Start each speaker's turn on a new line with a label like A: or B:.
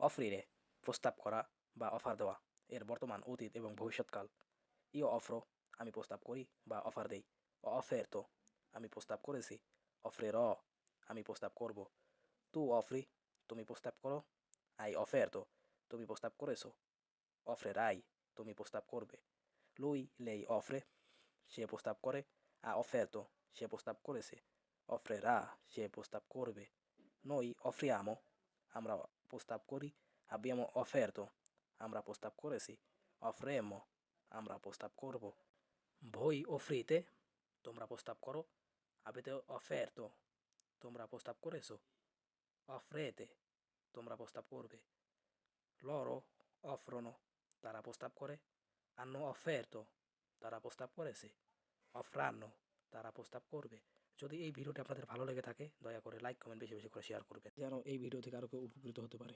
A: অফ্রিরে প্রস্তাব করা বা অফার দেওয়া এর বর্তমান, অতীত এবং ভবিষ্যৎকাল। ইও অফ্র আমি প্রস্তাব করি বা অফার দেই। অফের তো আমি প্রস্তাব করেছি অফ্রের অ আমি প্রস্তাব করব। তু অফরি, তুমি প্রস্তাব করো। আই, অফের তো তুমি প্রস্তাব করেছ। অফ্রের আই, তুমি প্রস্তাব করবে। লুই, লেই, অফ্রে, সে প্রস্তাব করে। আ, অফের তো সে প্রস্তাব করেছে। অফ্রেরা সে প্রস্তাব করবে। নই অফ্রিয়ামো আমরা প্রস্তাব করি আবিয়ামো অফের তো আমরা প্রস্তাব করেছি অফ্রেমো আমরা প্রস্তাব করব ভই অফ্রিতে তোমরা প্রস্তাব করো আবিতে অফের তো তোমরা প্রস্তাব করেছো অফ্রেতে তোমরা প্রস্তাব করবে লরো অফ্রনো তারা প্রস্তাব করে আন্ন অফের তো তারা প্রস্তাব করেছে অফরান্ন তারা প্রস্তাব করবে যদি এই ভিডিওটি আপনাদের ভালো লেগে থাকে, দয়া করে লাইক কমেন্ট বেশি বেশি করে শেয়ার করবেন। যেন এই ভিডিও থেকে আরও কেউ উপকৃত হতে পারে।